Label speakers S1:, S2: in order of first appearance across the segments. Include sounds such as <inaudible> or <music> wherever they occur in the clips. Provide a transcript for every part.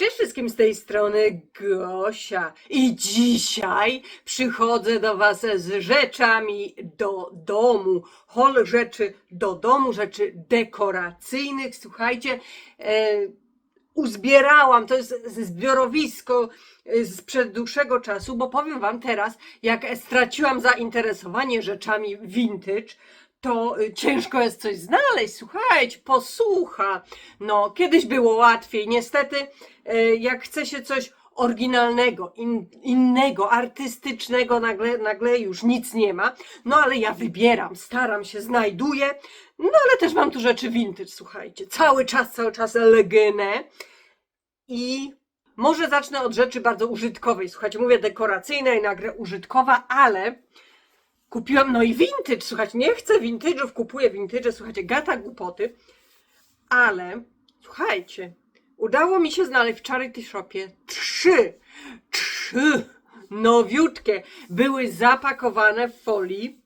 S1: Cześć wszystkim z tej strony Gosia i dzisiaj przychodzę do Was z rzeczami do domu. Hol rzeczy do domu, rzeczy dekoracyjnych. Słuchajcie, e, uzbierałam, to jest zbiorowisko e, sprzed dłuższego czasu, bo powiem Wam teraz, jak straciłam zainteresowanie rzeczami vintage, to y, ciężko jest coś znaleźć. Słuchajcie, posłucha. No, kiedyś było łatwiej. Niestety, y, jak chce się coś oryginalnego, in, innego, artystycznego, nagle, nagle już nic nie ma. No ale ja wybieram, staram się, znajduję. No ale też mam tu rzeczy vintage, słuchajcie. Cały czas, cały czas legynę. I może zacznę od rzeczy bardzo użytkowej. Słuchajcie, mówię dekoracyjnej, nagle użytkowa, ale Kupiłam, no i vintage, słuchajcie, nie chcę vintage'ów, kupuję vintage, słuchajcie, gata głupoty, ale słuchajcie, udało mi się znaleźć w Charity Shopie trzy, trzy nowiutkie, były zapakowane w folii.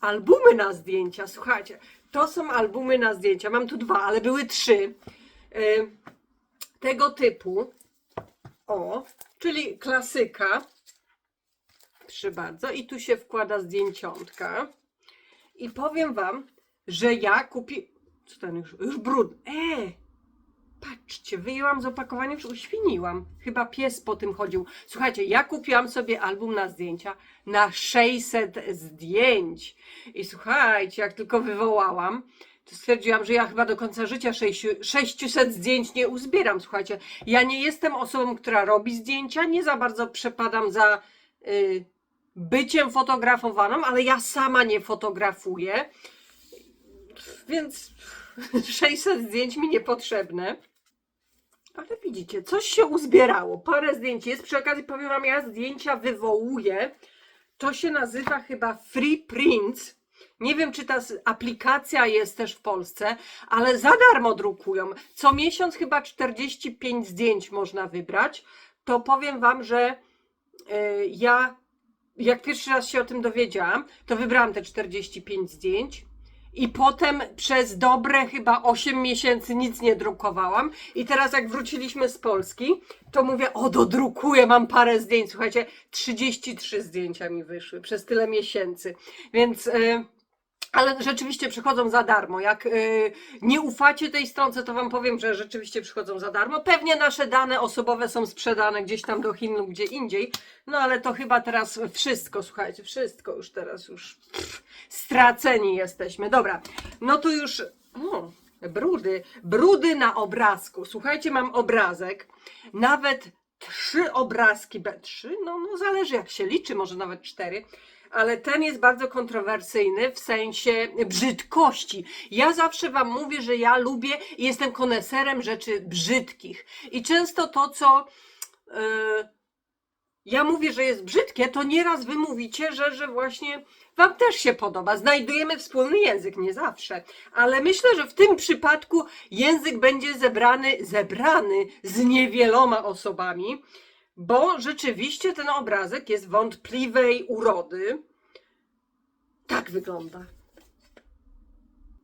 S1: Albumy na zdjęcia, słuchajcie, to są albumy na zdjęcia, mam tu dwa, ale były trzy, y, tego typu, o, czyli klasyka, Proszę bardzo. I tu się wkłada zdjęciątka. I powiem Wam, że ja kupi... Co tam już? Już brud. E! Patrzcie, wyjęłam z opakowania, już uświniłam. Chyba pies po tym chodził. Słuchajcie, ja kupiłam sobie album na zdjęcia na 600 zdjęć. I słuchajcie, jak tylko wywołałam, to stwierdziłam, że ja chyba do końca życia 600 zdjęć nie uzbieram. Słuchajcie, ja nie jestem osobą, która robi zdjęcia, nie za bardzo przepadam za... Yy, byciem fotografowaną, ale ja sama nie fotografuję, więc <laughs> 600 zdjęć mi niepotrzebne. Ale widzicie, coś się uzbierało, parę zdjęć jest. Przy okazji powiem Wam, ja zdjęcia wywołuję. To się nazywa chyba Free Prints. Nie wiem, czy ta aplikacja jest też w Polsce, ale za darmo drukują. Co miesiąc chyba 45 zdjęć można wybrać. To powiem Wam, że yy, ja jak pierwszy raz się o tym dowiedziałam, to wybrałam te 45 zdjęć. I potem przez dobre chyba 8 miesięcy nic nie drukowałam. I teraz jak wróciliśmy z Polski, to mówię, o dodrukuję, mam parę zdjęć. Słuchajcie, 33 zdjęcia mi wyszły przez tyle miesięcy. Więc... Yy, ale rzeczywiście przychodzą za darmo. Jak yy, nie ufacie tej stronce, to Wam powiem, że rzeczywiście przychodzą za darmo. Pewnie nasze dane osobowe są sprzedane gdzieś tam do Chin lub gdzie indziej, no ale to chyba teraz wszystko, słuchajcie, wszystko już teraz już pff, straceni jesteśmy. Dobra, no to już. O, brudy, brudy na obrazku. Słuchajcie, mam obrazek, nawet trzy obrazki, trzy, no, no zależy jak się liczy, może nawet cztery ale ten jest bardzo kontrowersyjny w sensie brzydkości. Ja zawsze Wam mówię, że ja lubię i jestem koneserem rzeczy brzydkich. I często to, co yy, ja mówię, że jest brzydkie, to nieraz Wy mówicie, że, że właśnie Wam też się podoba. Znajdujemy wspólny język, nie zawsze. Ale myślę, że w tym przypadku język będzie zebrany, zebrany z niewieloma osobami bo rzeczywiście ten obrazek jest wątpliwej urody. Tak wygląda.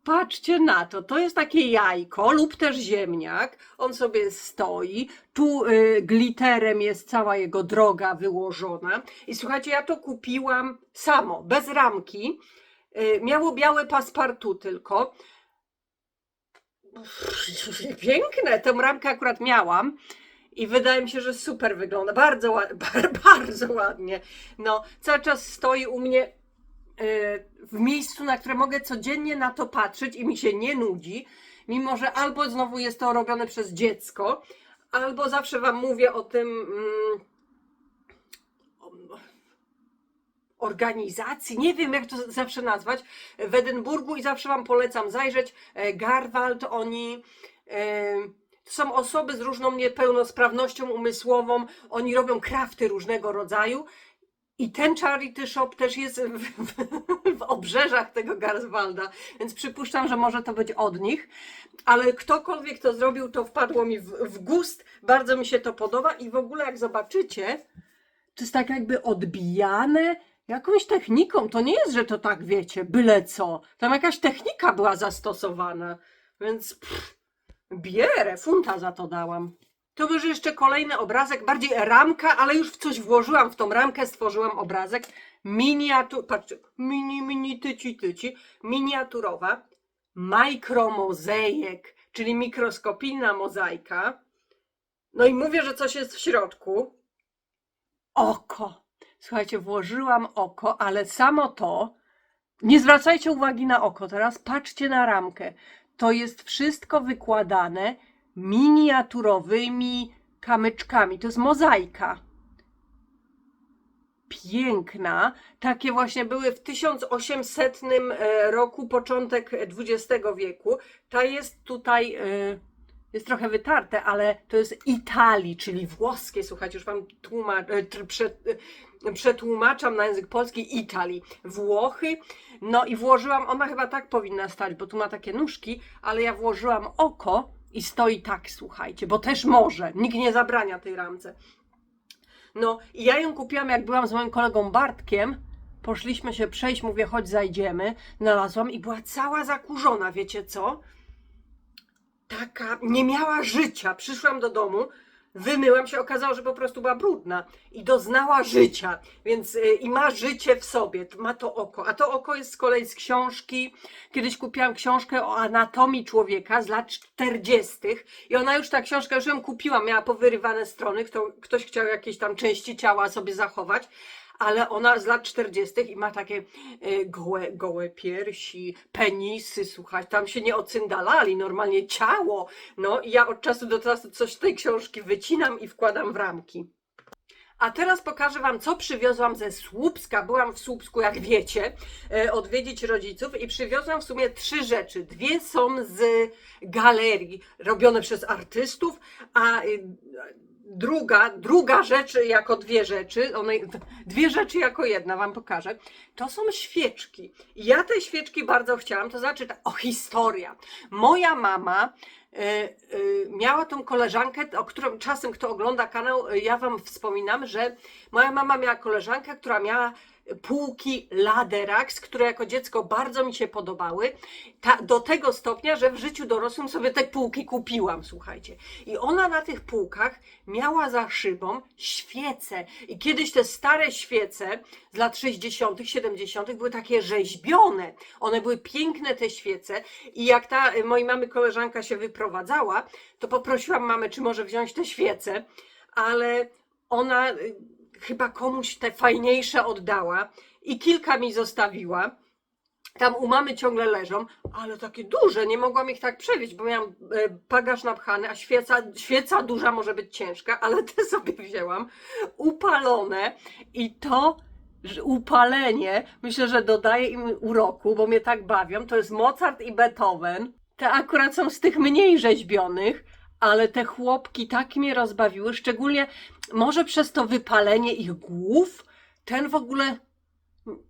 S1: Patrzcie na to, to jest takie jajko lub też ziemniak. On sobie stoi, tu y, glitterem jest cała jego droga wyłożona. I słuchajcie, ja to kupiłam samo, bez ramki. Y, miało białe paspartu tylko. Piękne, tę ramkę akurat miałam i wydaje mi się, że super wygląda. Bardzo, <laughs> bardzo ładnie. No, cały czas stoi u mnie e, w miejscu, na które mogę codziennie na to patrzeć i mi się nie nudzi, mimo że albo znowu jest to robione przez dziecko, albo zawsze Wam mówię o tym. Mm, organizacji, nie wiem jak to zawsze nazwać, w Edynburgu i zawsze Wam polecam zajrzeć. E, Garwald, oni. E, to są osoby z różną niepełnosprawnością umysłową, oni robią krafty różnego rodzaju. I ten charity shop też jest w, w, w obrzeżach tego Garswalda, więc przypuszczam, że może to być od nich. Ale ktokolwiek to zrobił, to wpadło mi w, w gust. Bardzo mi się to podoba i w ogóle jak zobaczycie, to jest tak jakby odbijane jakąś techniką. To nie jest, że to tak wiecie, byle co. Tam jakaś technika była zastosowana. Więc pff, Bierę, funta za to dałam. To może jeszcze kolejny obrazek, bardziej ramka, ale już w coś włożyłam w tą ramkę, stworzyłam obrazek. Miniatur, patrzcie, mini, mini, tyci, tyci, miniaturowa, mikromozejek, czyli mikroskopijna mozaika. No i mówię, że coś jest w środku. Oko. Słuchajcie, włożyłam oko, ale samo to, nie zwracajcie uwagi na oko, teraz patrzcie na ramkę. To jest wszystko wykładane miniaturowymi kamyczkami. To jest mozaika. Piękna. Takie właśnie były w 1800 e, roku, początek XX wieku. Ta jest tutaj, e, jest trochę wytarte, ale to jest Italii, czyli włoskie. Słuchajcie, już wam tłumacz, e, przetłumaczam na język polski Italii. Włochy. No i włożyłam, ona chyba tak powinna stać, bo tu ma takie nóżki, ale ja włożyłam oko i stoi tak, słuchajcie, bo też może. Nikt nie zabrania tej ramce. No i ja ją kupiłam, jak byłam z moim kolegą Bartkiem. Poszliśmy się przejść, mówię, chodź zajdziemy. Znalazłam i była cała zakurzona, wiecie co? Taka, nie miała życia. Przyszłam do domu, wymyłam się, okazało, że po prostu była brudna i doznała życia, więc y, i ma życie w sobie, ma to oko. A to oko jest z kolei z książki. Kiedyś kupiłam książkę o anatomii człowieka z lat 40. i ona już ta książka, już ją kupiłam, miała powyrywane strony, kto, ktoś chciał jakieś tam części ciała sobie zachować. Ale ona z lat 40. i ma takie y, gołe, gołe piersi, penisy, słuchaj, tam się nie ocyndalali, normalnie ciało. No i ja od czasu do czasu coś z tej książki wycinam i wkładam w ramki. A teraz pokażę Wam, co przywiozłam ze Słupska. Byłam w Słupsku, jak wiecie, e, odwiedzić rodziców i przywiozłam w sumie trzy rzeczy. Dwie są z galerii, robione przez artystów, a y, druga, druga rzecz jako dwie rzeczy, one, dwie rzeczy jako jedna Wam pokażę. To są świeczki. Ja te świeczki bardzo chciałam, to znaczy, o historia. Moja mama y, y, miała tą koleżankę, o którą czasem kto ogląda kanał, ja wam wspominam, że moja mama miała koleżankę, która miała półki Laderax, które jako dziecko bardzo mi się podobały, ta, do tego stopnia, że w życiu dorosłym sobie te półki kupiłam, słuchajcie. I ona na tych półkach miała za szybą świece. I kiedyś te stare świece z lat 60., 70. były takie rzeźbione. One były piękne, te świece. I jak ta y, mojej mamy koleżanka się wyprowadzała, to poprosiłam mamę, czy może wziąć te świece, ale ona y, chyba komuś te fajniejsze oddała i kilka mi zostawiła. Tam u mamy ciągle leżą, ale takie duże, nie mogłam ich tak przewieźć, bo miałam e, bagaż napchany, a świeca, świeca duża może być ciężka, ale te <laughs> sobie wzięłam, upalone i to upalenie, myślę, że dodaje im uroku, bo mnie tak bawią, to jest Mozart i Beethoven. Te akurat są z tych mniej rzeźbionych, ale te chłopki tak mnie rozbawiły, szczególnie może przez to wypalenie ich głów, ten w ogóle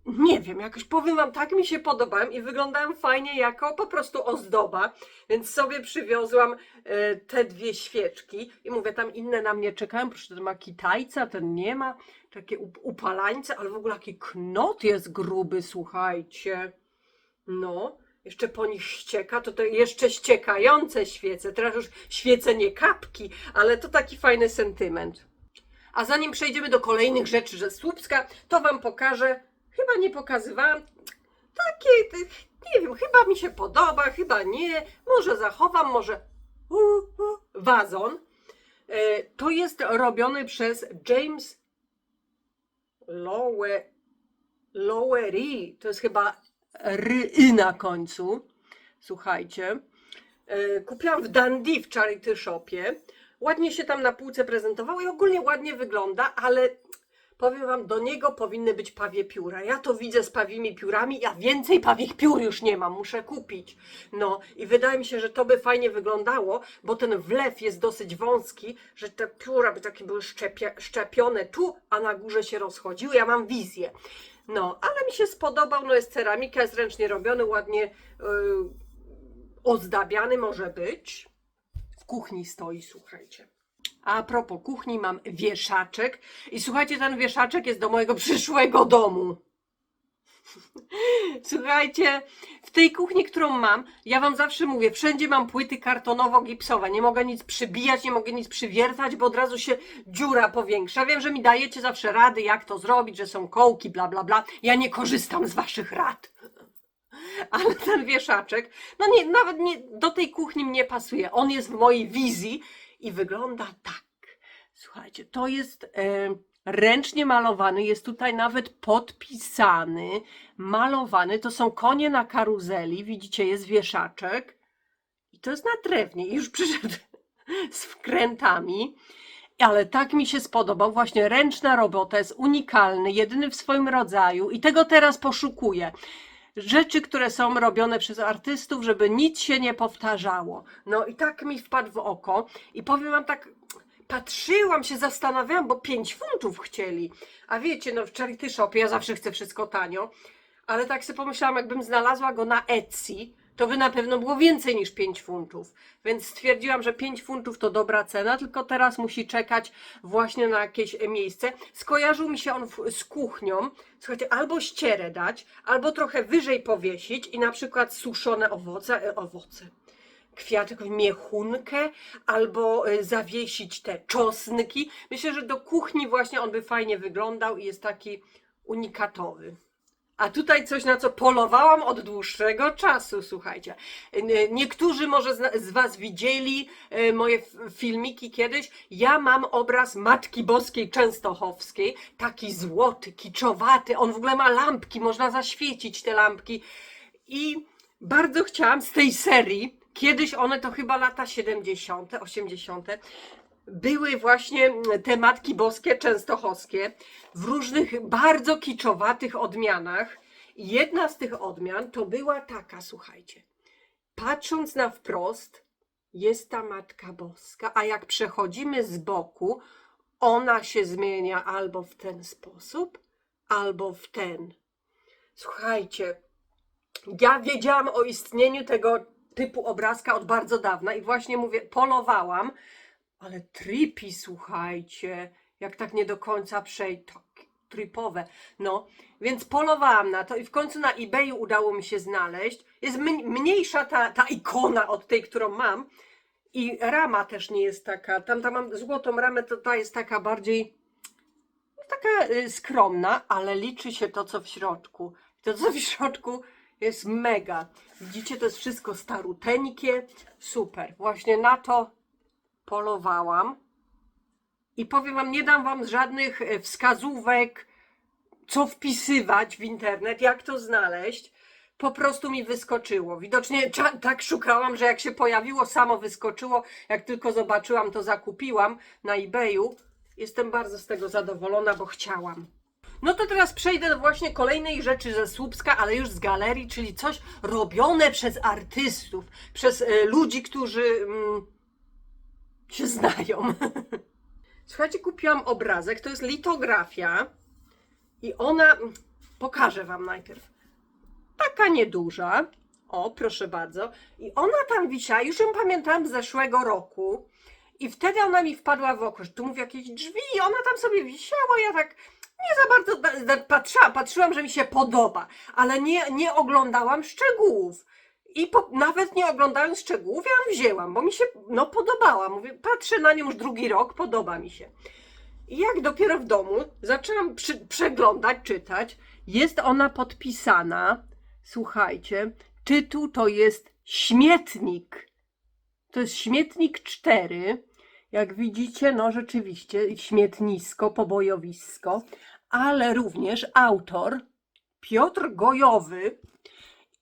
S1: nie wiem, jakoś powiem wam, tak mi się podobałem i wyglądałem fajnie jako po prostu ozdoba, więc sobie przywiozłam e, te dwie świeczki i mówię, tam inne na mnie czekają, proszę, ten ma kitajca, ten nie ma, takie up- upalańce, ale w ogóle jaki knot jest gruby, słuchajcie. No, jeszcze po nich ścieka, to to jeszcze ściekające świece, teraz już świece nie kapki, ale to taki fajny sentyment. A zanim przejdziemy do kolejnych rzeczy ze Słupska, to Wam pokażę, chyba nie pokazywałam, takie, nie wiem, chyba mi się podoba, chyba nie, może zachowam, może wazon. E, To jest robiony przez James Lowe, Lowery, to jest chyba ry na końcu, słuchajcie. E, Kupiłam w Dundee w Charity Shopie. Ładnie się tam na półce prezentowało i ogólnie ładnie wygląda, ale powiem wam, do niego powinny być pawie pióra. Ja to widzę z pawimi piórami, ja więcej pawich piór już nie mam, muszę kupić. No i wydaje mi się, że to by fajnie wyglądało, bo ten wlew jest dosyć wąski, że te pióra by takie były szczepione tu, a na górze się rozchodziły. Ja mam wizję. No, ale mi się spodobał, no jest ceramika, jest ręcznie robiony, ładnie yy, ozdabiany może być. W kuchni stoi, słuchajcie. A propos kuchni, mam wieszaczek. I słuchajcie, ten wieszaczek jest do mojego przyszłego domu. Słuchajcie, w tej kuchni, którą mam, ja wam zawsze mówię, wszędzie mam płyty kartonowo-gipsowe. Nie mogę nic przybijać, nie mogę nic przywiertać, bo od razu się dziura powiększa. Wiem, że mi dajecie zawsze rady, jak to zrobić, że są kołki, bla, bla, bla. Ja nie korzystam z waszych rad. Ale ten wieszaczek, no nie, nawet nie, do tej kuchni mnie pasuje. On jest w mojej wizji i wygląda tak. Słuchajcie, to jest e, ręcznie malowany, jest tutaj nawet podpisany, malowany. To są konie na karuzeli, widzicie, jest wieszaczek. I to jest na drewnie. I już <laughs> przyszedł z wkrętami. Ale tak mi się spodobał. Właśnie ręczna robota jest unikalny, jedyny w swoim rodzaju i tego teraz poszukuję. Rzeczy, które są robione przez artystów, żeby nic się nie powtarzało. No i tak mi wpadł w oko. I powiem wam tak, patrzyłam się, zastanawiałam, bo 5 funtów chcieli. A wiecie, no w charity shopie ja zawsze chcę wszystko tanio. Ale tak sobie pomyślałam, jakbym znalazła go na Etsy, to by na pewno było więcej niż 5 funtów. Więc stwierdziłam, że 5 funtów to dobra cena, tylko teraz musi czekać właśnie na jakieś e, miejsce. Skojarzył mi się on z kuchnią. Słuchajcie, albo ścierę dać, albo trochę wyżej powiesić i na przykład suszone owoce, e, owoce, kwiatek, miechunkę, albo e, zawiesić te czosnki. Myślę, że do kuchni właśnie on by fajnie wyglądał i jest taki unikatowy. A tutaj coś, na co polowałam od dłuższego czasu, słuchajcie. N- Niektórzy może z, Was widzieli e, moje filmiki kiedyś. Ja mam obraz Matki Boskiej Częstochowskiej, taki złoty, kiczowaty. On w ogóle ma lampki, można zaświecić te lampki. I bardzo chciałam z tej serii, kiedyś one to chyba lata 70., 80., były właśnie te Matki Boskie Częstochowskie w różnych bardzo kiczowatych odmianach. Jedna z tych odmian to była taka, słuchajcie. Patrząc na wprost, jest ta Matka Boska, a jak przechodzimy z boku, ona się zmienia albo w ten sposób, albo w ten. Słuchajcie, ja wiedziałam o istnieniu tego typu obrazka od bardzo dawna i właśnie mówię, polowałam, ale tripi, słuchajcie, jak tak nie do końca przejść, tak tripowe. No, więc polowałam na to i w końcu na eBayu udało mi się znaleźć. Jest mn- mniejsza ta, ta ikona od tej, którą mam i rama też nie jest taka, tam, tam mam złotą ramę, to ta jest taka bardziej no, taka y, skromna, ale liczy się to, co w środku. To, co w środku jest mega. Widzicie, to jest wszystko staruteńkie, super. Właśnie na to polowałam. I powiem Wam, nie dam Wam żadnych e, wskazówek, co wpisywać w internet, jak to znaleźć. Po prostu mi wyskoczyło. Widocznie tak szukałam, że jak się pojawiło, samo wyskoczyło. Jak tylko zobaczyłam, to zakupiłam na eBayu. Jestem bardzo z tego zadowolona, bo chciałam. No to teraz przejdę do właśnie kolejnej rzeczy ze Słupska, ale już z galerii, czyli coś robione przez artystów, przez e, ludzi, którzy mm, się znają. <laughs> Słuchajcie, kupiłam obrazek, to jest litografia i ona, pokażę Wam najpierw, taka nieduża, o proszę bardzo, i ona tam wisiała, już ją pamiętam z zeszłego roku. I wtedy ona mi wpadła w oko, że tu mówię jakieś drzwi i ona tam sobie wisiała, ja tak nie za bardzo patrzyłam, patrzyłam, że mi się podoba, ale nie, nie oglądałam szczegółów. I po, nawet nie oglądając szczegółów, ja ją wzięłam, bo mi się no, podobała. Mówię, patrzę na nią już drugi rok, podoba mi się. I jak dopiero w domu zaczęłam przy, przeglądać, czytać, jest ona podpisana. Słuchajcie, tytuł to jest Śmietnik. To jest Śmietnik 4. Jak widzicie, no rzeczywiście, śmietnisko, pobojowisko, ale również autor Piotr Gojowy.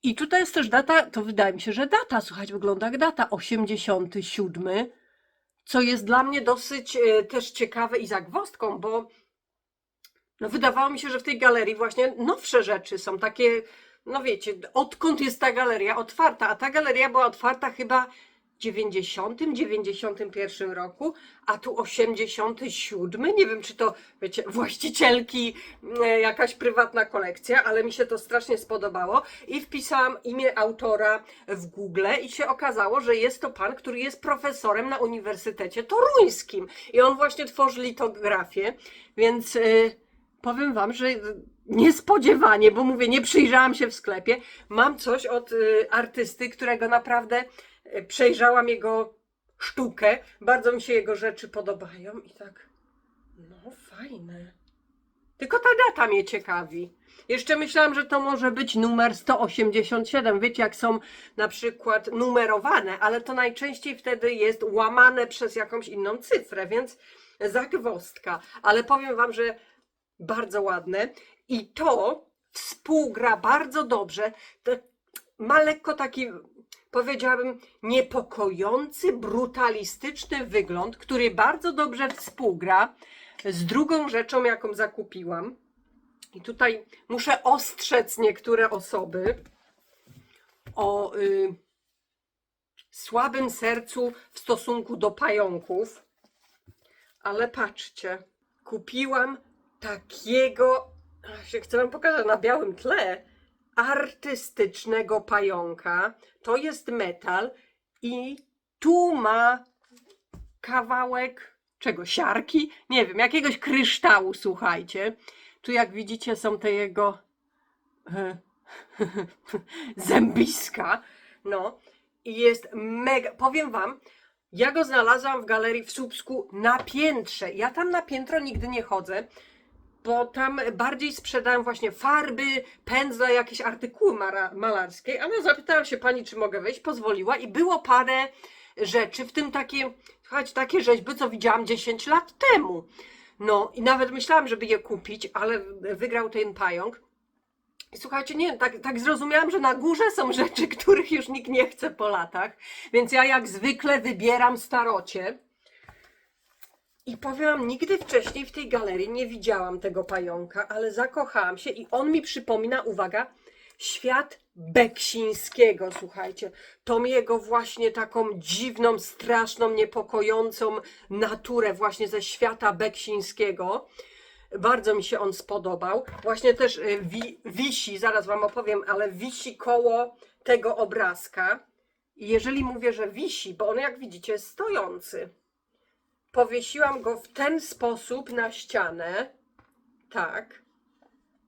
S1: I tutaj jest też data, to wydaje mi się, że data, słuchajcie, wygląda jak data 87, co jest dla mnie dosyć e, też ciekawe i zagwozdką, bo no wydawało mi się, że w tej galerii właśnie nowsze rzeczy są takie, no wiecie, odkąd jest ta galeria otwarta, a ta galeria była otwarta chyba 90, 91 roku, a tu 87, nie wiem czy to, wiecie, właścicielki, e, jakaś prywatna kolekcja, ale mi się to strasznie spodobało i wpisałam imię autora w Google i się okazało, że jest to pan, który jest profesorem na Uniwersytecie Toruńskim i on właśnie tworzy litografię, więc e, powiem wam, że niespodziewanie, bo mówię, nie przyjrzałam się w sklepie. Mam coś od y, artysty, którego naprawdę przejrzałam jego sztukę. Bardzo mi się jego rzeczy podobają i tak, no fajne. Tylko ta data mnie ciekawi. Jeszcze myślałam, że to może być numer 187. Wiecie, jak są na przykład numerowane, ale to najczęściej wtedy jest łamane przez jakąś inną cyfrę, więc zagwozdka. Ale powiem Wam, że bardzo ładne i to współgra bardzo dobrze. Ma lekko taki, powiedziałabym, niepokojący, brutalistyczny wygląd, który bardzo dobrze współgra z drugą rzeczą, jaką zakupiłam. I tutaj muszę ostrzec niektóre osoby o y, słabym sercu w stosunku do pająków. Ale patrzcie, kupiłam takiego, się chcę wam pokazać na białym tle, artystycznego pająka. To jest metal i tu ma kawałek czego? Siarki? Nie wiem, jakiegoś kryształu, słuchajcie. Tu jak widzicie są te jego e, <laughs> zębiska. No i jest mega. Powiem wam, ja go znalazłam w galerii w Słupsku na piętrze. Ja tam na piętro nigdy nie chodzę, bo tam bardziej sprzedają właśnie farby, pędzle, jakieś artykuły malarskie. Ale zapytałam się pani, czy mogę wejść, pozwoliła i było parę rzeczy, w tym takie, słuchajcie, takie rzeźby, co widziałam 10 lat temu. No i nawet myślałam, żeby je kupić, ale wygrał ten pająk. I słuchajcie, nie tak, tak zrozumiałam, że na górze są rzeczy, <laughs> których już nikt nie chce po latach, więc ja jak zwykle wybieram starocie. I powiem wam, nigdy wcześniej w tej galerii nie widziałam tego pająka, ale zakochałam się i on mi przypomina, uwaga, świat Beksińskiego, słuchajcie. Tą jego właśnie taką dziwną, straszną, niepokojącą naturę właśnie ze świata Beksińskiego. Bardzo mi się on spodobał. Właśnie też y, wi wisi, zaraz Wam opowiem, ale wisi koło tego obrazka. I jeżeli mówię, że wisi, bo on jak widzicie jest stojący, powiesiłam go w ten sposób na ścianę, tak,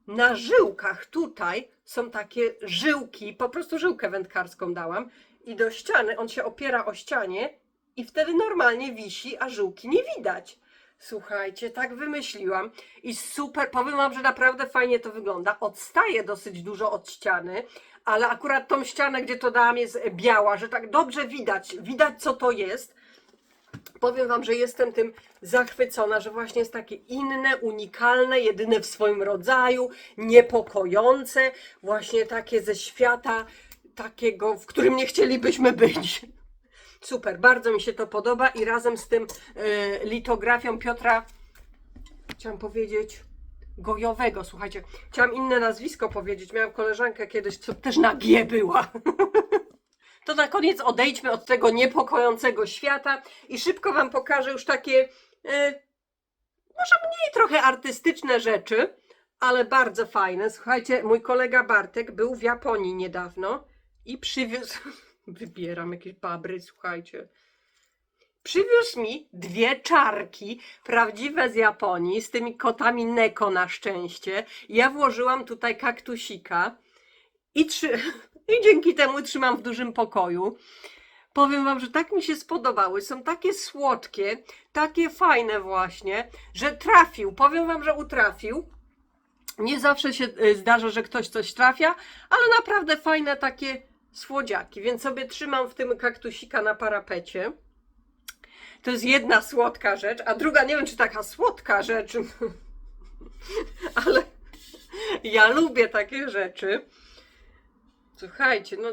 S1: na żyłkach tutaj są takie żyłki, po prostu żyłkę wędkarską dałam i do ściany, on się opiera o ścianie i wtedy normalnie wisi, a żyłki nie widać. Słuchajcie, tak wymyśliłam i super, powiem wam, że naprawdę fajnie to wygląda. Odstaje dosyć dużo od ściany, ale akurat tą ścianę, gdzie to dałam jest biała, że tak dobrze widać, widać co to jest. Powiem Wam, że jestem tym zachwycona, że właśnie jest takie inne, unikalne, jedyne w swoim rodzaju, niepokojące, właśnie takie ze świata takiego, w którym nie chcielibyśmy być. Super, bardzo mi się to podoba i razem z tym e, litografią Piotra, chciałam powiedzieć, Gojowego, słuchajcie, chciałam inne nazwisko powiedzieć, miałam koleżankę kiedyś, co też na G była. <laughs> To na koniec odejdźmy od tego niepokojącego świata i szybko Wam pokażę już takie, e, może mniej trochę artystyczne rzeczy, ale bardzo fajne. Słuchajcie, mój kolega Bartek był w Japonii niedawno i przywiózł, <laughs> wybieram jakieś babry, słuchajcie. Przywiózł mi dwie czarki, prawdziwe z Japonii, z tymi kotami Neko na szczęście. Ja włożyłam tutaj kaktusika i trzy, <laughs> i dzięki temu trzymam w dużym pokoju. Powiem Wam, że tak mi się spodobały. Są takie słodkie, takie fajne właśnie, że trafił. Powiem Wam, że utrafił. Nie zawsze się y, zdarza, że ktoś coś trafia, ale naprawdę fajne takie słodziaki. Więc sobie trzymam w tym kaktusika na parapecie. To jest jedna słodka rzecz, a druga nie wiem, czy taka słodka rzecz, <laughs> ale ja lubię takie rzeczy. Słuchajcie, no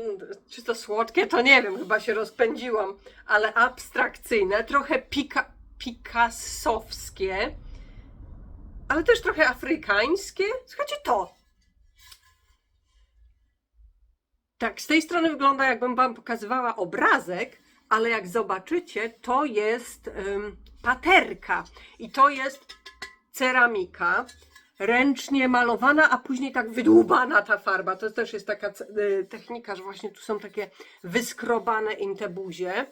S1: czy to słodkie, to nie wiem, chyba się rozpędziłam, ale abstrakcyjne, trochę pika, pikassowskie, ale też trochę afrykańskie. Słuchajcie, to. Tak, z tej strony wygląda, jakbym Wam pokazywała obrazek, ale jak zobaczycie, to jest paterka i to jest ceramika ręcznie malowana, a później tak wydłubana ta farba. To też jest taka y, technika, że właśnie tu są takie wyskrobane im te buzie.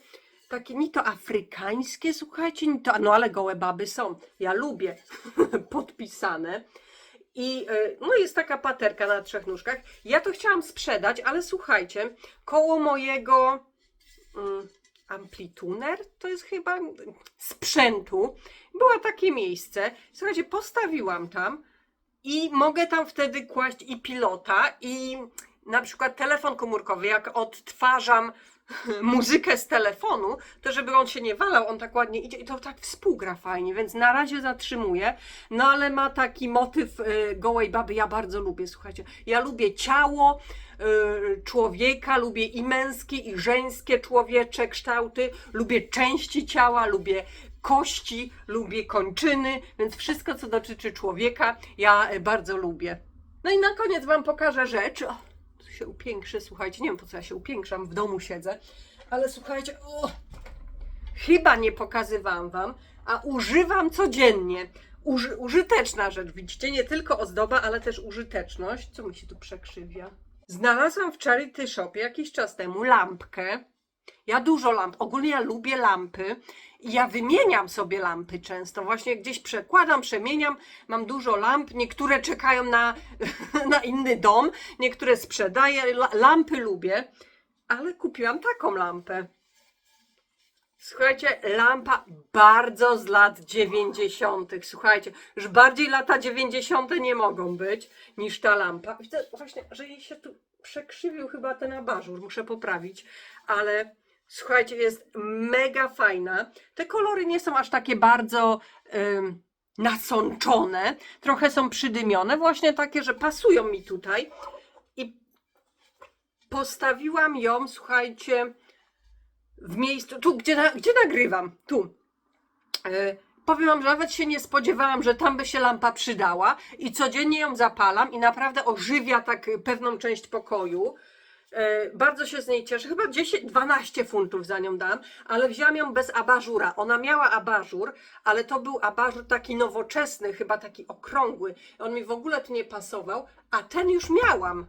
S1: Takie ni to afrykańskie, słuchajcie, ni to, no ale gołe baby są. Ja lubię <laughs> podpisane. I y, no jest taka paterka na trzech nóżkach. Ja to chciałam sprzedać, ale słuchajcie, koło mojego mm, amplituner, to jest chyba sprzętu, było takie miejsce. Słuchajcie, postawiłam tam i mogę tam wtedy kłaść i pilota, i na przykład telefon komórkowy. Jak odtwarzam <laughs> muzykę z telefonu, to żeby on się nie walał, on tak ładnie idzie i to tak współgra fajnie, więc na razie zatrzymuję. No ale ma taki motyw y, gołej baby, ja bardzo lubię, słuchajcie. Ja lubię ciało y, człowieka, lubię i męskie, i żeńskie człowiecze kształty, lubię części ciała, lubię kości, lubię kończyny, więc wszystko, co dotyczy człowieka, ja y, bardzo lubię. No i na koniec Wam pokażę rzecz. O, się upiększę, słuchajcie, nie wiem po co ja się upiększam, w domu siedzę, ale słuchajcie, o, chyba nie pokazywałam Wam, a używam codziennie. Uży, użyteczna rzecz, widzicie, nie tylko ozdoba, ale też użyteczność. Co mi się tu przekrzywia? Znalazłam w Charity Shopie jakiś czas temu lampkę. Ja dużo lamp, ogólnie ja lubię lampy i ja wymieniam sobie lampy często. Właśnie gdzieś przekładam, przemieniam, mam dużo lamp. Niektóre czekają na, <laughs> na inny dom, niektóre sprzedaję. La, lampy lubię, ale kupiłam taką lampę. Słuchajcie, lampa bardzo z lat 90. Słuchajcie, już bardziej lata 90. nie mogą być niż ta lampa. Widzę właśnie, że jej się tu przekrzywił chyba ten abażur, muszę poprawić, ale słuchajcie, jest mega fajna. Te kolory nie są aż takie bardzo ym, nasączone, trochę są przydymione, właśnie takie, że pasują mi tutaj. I postawiłam ją, słuchajcie, w miejscu, tu gdzie, gdzie nagrywam, tu. E, powiem wam, że nawet się nie spodziewałam, że tam by się lampa przydała i codziennie ją zapalam i naprawdę ożywia tak pewną część pokoju. E, bardzo się z niej cieszę, chyba 10-12 funtów za nią dam, ale wziąłam ją bez abażura. Ona miała abażur, ale to był abażur taki nowoczesny, chyba taki okrągły. On mi w ogóle tu nie pasował, a ten już miałam.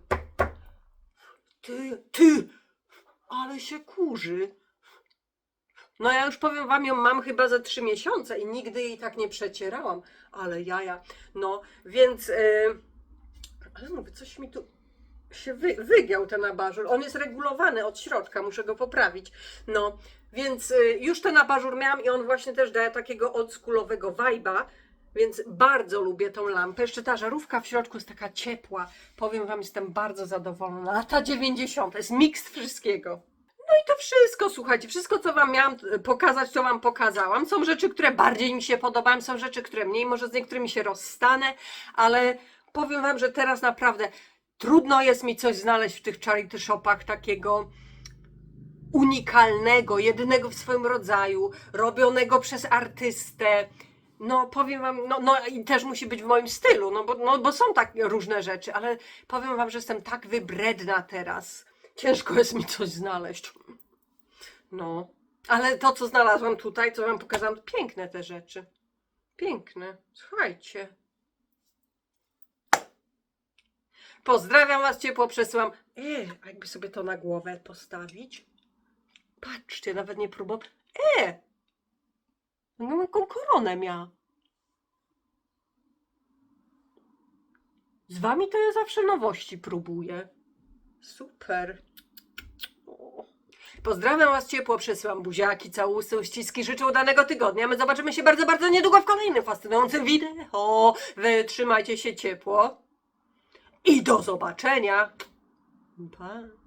S1: Ty, ty, ale się kurzy. No ja już powiem wam, ją mam chyba za trzy miesiące i nigdy jej tak nie przecierałam. Ale jaja. No, więc... Yy, ale mówię, coś mi tu się wy, wygiął ten abażur. On jest regulowany od środka, muszę go poprawić. No, więc y, już ten abażur miałam i on właśnie też daje takiego oldschoolowego vibe'a, więc bardzo lubię tą lampę. Jeszcze ta żarówka w środku jest taka ciepła. Powiem wam, jestem bardzo zadowolona. Lata 90. jest miks wszystkiego. No i to wszystko, słuchajcie, wszystko co Wam miałam e, pokazać, to Wam pokazałam. Są rzeczy, które bardziej mi się podobają, są rzeczy, które mniej, może z niektórymi się rozstanę, ale powiem Wam, że teraz naprawdę trudno jest mi coś znaleźć w tych charity shopach takiego unikalnego, jedynego w swoim rodzaju, robionego przez artystę. No powiem wam, no, no i też musi być w moim stylu, no bo, no bo są tak różne rzeczy, ale powiem wam, że jestem tak wybredna teraz. Ciężko jest mi coś znaleźć. No, ale to co znalazłam tutaj, co wam pokazałam, piękne te rzeczy. Piękne, słuchajcie. Pozdrawiam was ciepło, przesyłam. E, jakby sobie to na głowę postawić? Patrzcie, nawet nie próbowałam. E! No jaką koronę miała. Z wami to ja zawsze nowości próbuję. Super. Pozdrawiam was ciepło, przesyłam buziaki, całusy, uściski, życzę udanego tygodnia. My zobaczymy się bardzo, bardzo niedługo w kolejnym fascynującym wideo. Wytrzymajcie się ciepło. I do zobaczenia. Pa.